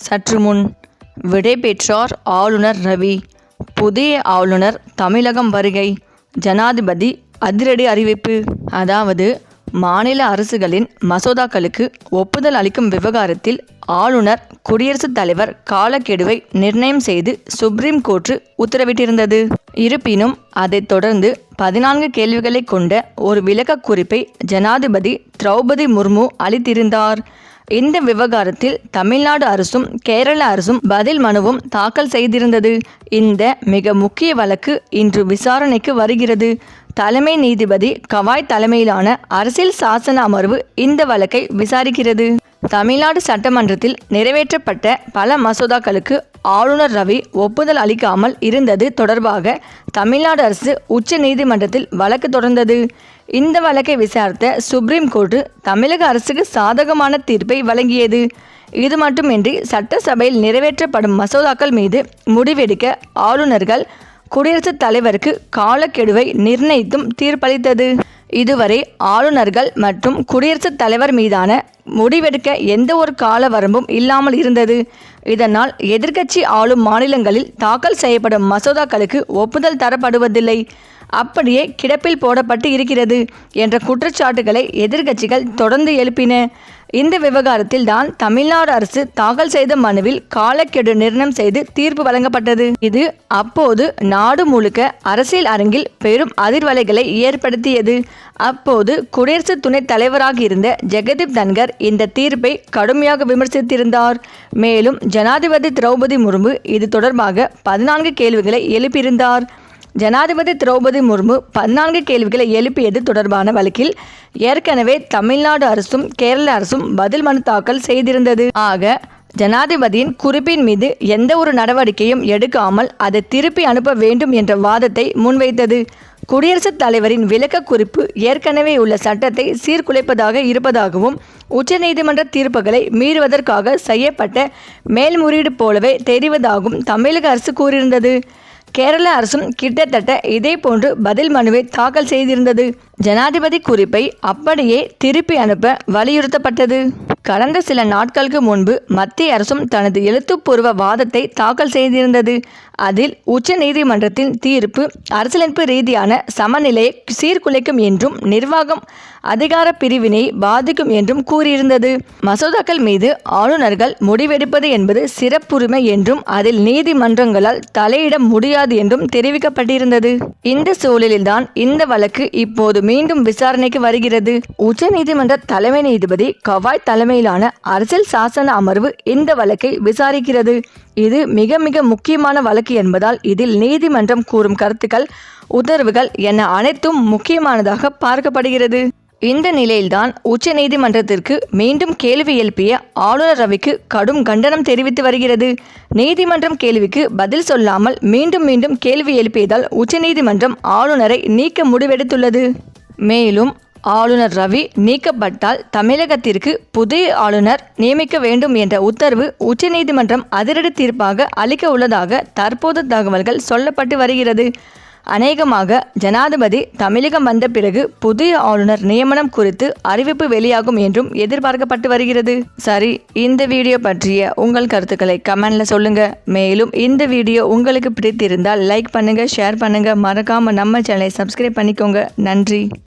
சற்று முன் விடை பெற்றார் ஆளுநர் ரவி. புதிய ஆளுநர் தமிழகம் வருகை. ஜனாதிபதி அதிரடி அறிவிப்பு. அதாவது மாநில அரசுகளின் மசோதாக்களுக்கு ஒப்புதல் அளிக்கும் விவகாரத்தில் ஆளுநர் குடியரசுத் தலைவர் காலக்கெடுவை நிர்ணயம் செய்து சுப்ரீம் கோர்ட்டு உத்தரவிட்டிருந்தது. இருப்பினும் அதைத் தொடர்ந்து பதினான்கு கேள்விகளை கொண்ட ஒரு விளக்க குறிப்பை ஜனாதிபதி திரௌபதி முர்மு அளித்திருந்தார். இந்த விவகாரத்தில் தமிழ்நாடு அரசும் கேரள அரசும் பதில் மனுவும் தாக்கல் செய்திருந்தது. இந்த மிக முக்கிய வழக்கு இன்று விசாரணைக்கு வருகிறது. தலைமை நீதிபதி கவாய் தலைமையிலான அரசியல் சாசன அமர்வு இந்த வழக்கை விசாரிக்கிறது. தமிழ்நாடு சட்டமன்றத்தில் நிறைவேற்றப்பட்ட பல மசோதாக்களுக்கு ஆளுநர் ரவி ஒப்புதல் அளிக்காமல் இருந்தது தொடர்பாக தமிழ்நாடு அரசு உச்ச நீதிமன்றத்தில் வழக்கு தொடர்ந்தது. இந்த வழக்கை விசாரித்த சுப்ரீம் கோர்ட்டு தமிழக அரசுக்கு சாதகமான தீர்ப்பை வழங்கியது. இது மட்டுமின்றி சட்டசபையில் நிறைவேற்றப்படும் மசோதாக்கள் மீது முடிவெடுக்க ஆளுநர்கள் குடியரசுத் தலைவருக்கு காலக்கெடுவை நிர்ணயித்தும் தீர்ப்பளித்தது. இதுவரை ஆளுநர்கள் மற்றும் குடியரசுத் தலைவர் மீதான முடிவெடுக்க எந்த ஒரு கால வரம்பும் இல்லாமல் இருந்தது. இதனால் எதிர்க்கட்சி ஆளும் மாநிலங்களில் தாக்கல் செய்யப்படும் மசோதாக்களுக்கு ஒப்புதல் தரப்படுவதில்லை. அப்படியே கிடப்பில் போடப்பட்டு இருக்கிறது என்ற குற்றச்சாட்டுகளை எதிர்க்கட்சிகள் தொடர்ந்து எழுப்பின. இந்த விவகாரத்தில் தான் தமிழ்நாடு அரசு தாக்கல் செய்த மனுவில் காலக்கெடு நிர்ணயம் செய்து தீர்ப்பு வழங்கப்பட்டது. இது அப்போது நாடு முழுக்க அரசியல் அரங்கில் பெரும் அதிர்வலைகளை ஏற்படுத்தியது. அப்போது குடியரசு துணைத் தலைவராக இருந்த ஜெகதீப் தன்கர் இந்த தீர்ப்பை கடுமையாக விமர்சித்திருந்தார். மேலும் ஜனாதிபதி திரௌபதி முர்மு இது தொடர்பாக பதினான்கு கேள்விகளை எழுப்பியிருந்தார். ஜனாதிபதி திரௌபதி முர்மு பதினான்கு கேள்விகளை எழுப்பியது தொடர்பான வழக்கில் ஏற்கனவே தமிழ்நாடு அரசும் கேரள அரசும் பதில் மனு தாக்கல் செய்திருந்தது. ஆக ஜனாதிபதியின் குறிப்பின் மீது எந்த ஒரு நடவடிக்கையும் எடுக்காமல் அதை திருப்பி அனுப்ப வேண்டும் என்ற வாதத்தை முன்வைத்தது. குடியரசுத் தலைவரின் விளக்க குறிப்பு ஏற்கனவே உள்ள சட்டத்தை சீர்குலைப்பதாக இருப்பதாகவும் உச்சநீதிமன்ற தீர்ப்புகளை மீறுவதற்காக செய்யப்பட்ட மேல்முறையீடு போலவே தெரிவதாகவும் தமிழக அரசு கூறியிருந்தது. கேரள அரசும் கிட்டத்தட்ட இதே போன்று பதில் மனுவை தாக்கல் செய்திருந்தது. ஜனாதிபதி குறிப்பை அப்படியே திருப்பி அனுப்ப வலியுறுத்தப்பட்டது. கடந்த சில நாட்களுக்கு முன்பு மத்திய அரசும் தனது எழுத்துப்பூர்வ வாதத்தை தாக்கல் செய்திருந்தது. அதில் உச்ச நீதிமன்றத்தின் தீர்ப்பு அரசியலமைப்பு ரீதியான சமநிலையை சீர்குலைக்கும் என்றும் நிர்வாகம் அதிகார பிரிவினை பாதிக்கும் என்றும் கூறியிருந்தது. மசோதாக்கள் மீது ஆளுநர்கள் முடிவெடுப்பது என்பது சிறப்புரிமை என்றும் அதில் நீதிமன்றங்களால் தலையிட முடியாது என்றும் தெரிவிக்கப்பட்டிருந்தது. இந்த சூழலில்தான் இந்த வழக்கு இப்போது மீண்டும் விசாரணைக்கு வருகிறது. உச்சநீதிமன்ற தலைமை நீதிபதி கவாய் தலைமையிலான அரசியல் சாசன அமர்வு இந்த வழக்கை விசாரிக்கிறது. இது மிக மிக முக்கியமான வழக்கு என்பதால் இதில் நீதிமன்றம் கூறும் கருத்துக்கள் உத்தரவுகள் என அனைத்தும் முக்கியமானதாக பார்க்கப்படுகிறது. இந்த நிலையில்தான் உச்ச நீதிமன்றத்திற்கு மீண்டும் கேள்வி எழுப்பிய ஆளுநர் ரவிக்கு கடும் கண்டனம் தெரிவித்து வருகிறது. நீதிமன்றம் கேள்விக்கு பதில் சொல்லாமல் மீண்டும் மீண்டும் கேள்வி எழுப்பியதால் உச்சநீதிமன்றம் ஆளுநரை நீக்க முடிவெடுத்துள்ளது. மேலும் ஆளுநர் ரவி நீக்கப்பட்டால் தமிழகத்திற்கு புதிய ஆளுநர் நியமிக்க வேண்டும் என்ற உத்தரவு உச்சநீதிமன்றம் அதிரடி தீர்ப்பாக அளிக்க உள்ளதாக தற்போது தகவல்கள் சொல்லப்பட்டு வருகிறது. அநேகமாக ஜனாதிபதி தமிழகம் வந்த பிறகு புதிய ஆளுநர் நியமனம் குறித்து அறிவிப்பு வெளியாகும் என்றும் எதிர்பார்க்கப்பட்டு வருகிறது. சரி இந்த வீடியோ பற்றிய உங்கள் கருத்துக்களை கமெண்ட்ல சொல்லுங்க. மேலும் இந்த வீடியோ உங்களுக்கு பிடித்திருந்தால் லைக் பண்ணுங்க ஷேர் பண்ணுங்க. மறக்காம நம்ம சேனலை சப்ஸ்கிரைப் பண்ணிக்கோங்க. நன்றி.